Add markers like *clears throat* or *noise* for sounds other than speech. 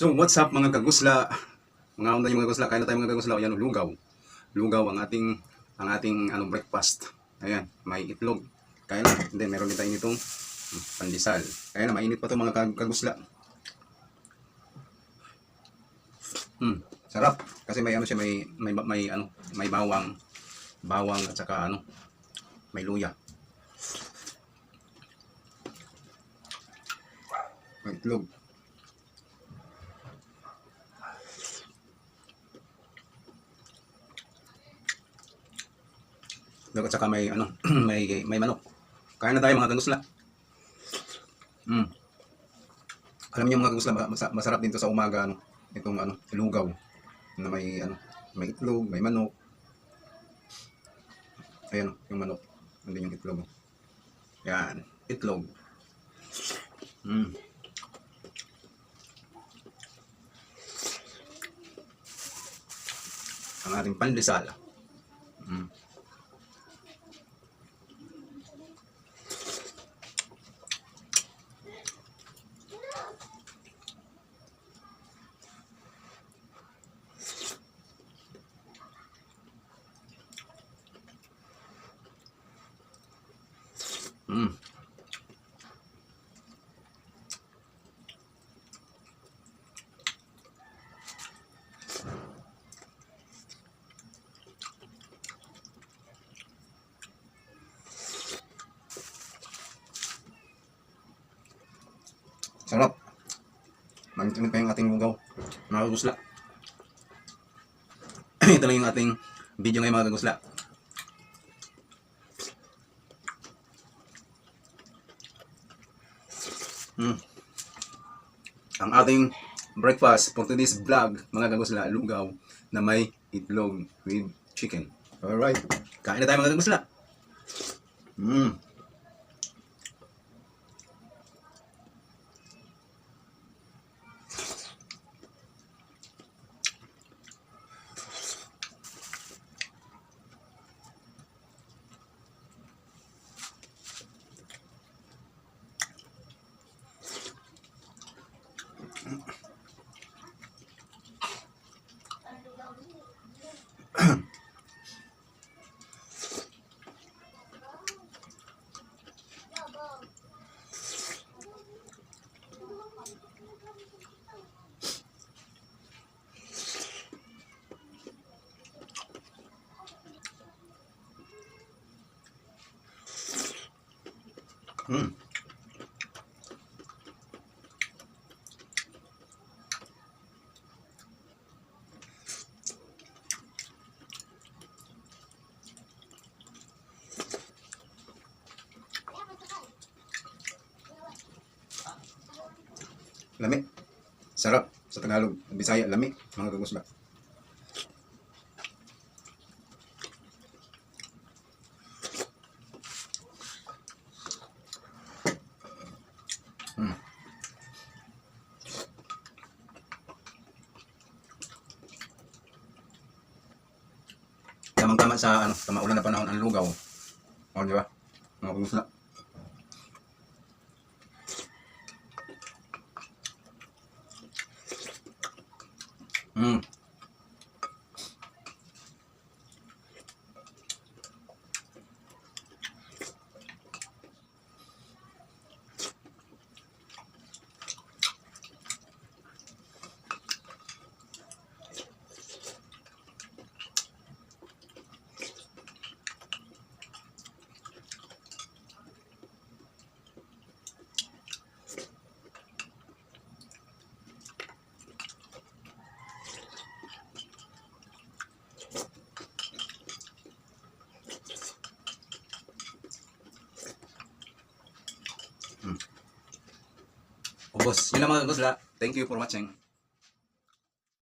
So, what's up mga kagusla? Mga unday mga kagusla, kain na tayo mga kagusla. Ayan, lugaw. Lugaw ang ating ang ating ano breakfast. Ayan, may itlog. Kaya na. Hindi, meron din tayo nitong hmm, pandesal. Kaya na, mainit pa to mga kag- kagusla. Hmm, sarap. Kasi may ano siya, may may may ano, may bawang, bawang at saka ano, may luya. May itlog. At saka may ano, *clears throat* may may manok. Kaya na tayo mga kagusla. Mm. Alam niyo mga kagusla, masa- masarap din to sa umaga ano, itong ano, lugaw na may ano, may itlog, may manok. Ayan, yung manok. Nandun yung itlog. Yan, itlog. Mm. Ang ating pandesal. Mm. Sarap. Manitinig pa yung ating lugaw. Mga. *clears throat* Ito lang yung ating video ngayon mga kagusla. Mm. Ang ating breakfast for today's vlog, mga kagusla, lugaw na may itlog with chicken. Alright. Kain na tayo mga kagusla. Mm. Mm. Lami. Sarap sa Tagalog. Bisaya, lami. Mga kagusla. Tamang-tama sa ano, sa maulan na panahon ang lugaw. O, di ba? Mga kagusla. Mm. Ubos. Yun lang mga kagusla. Thank you for watching.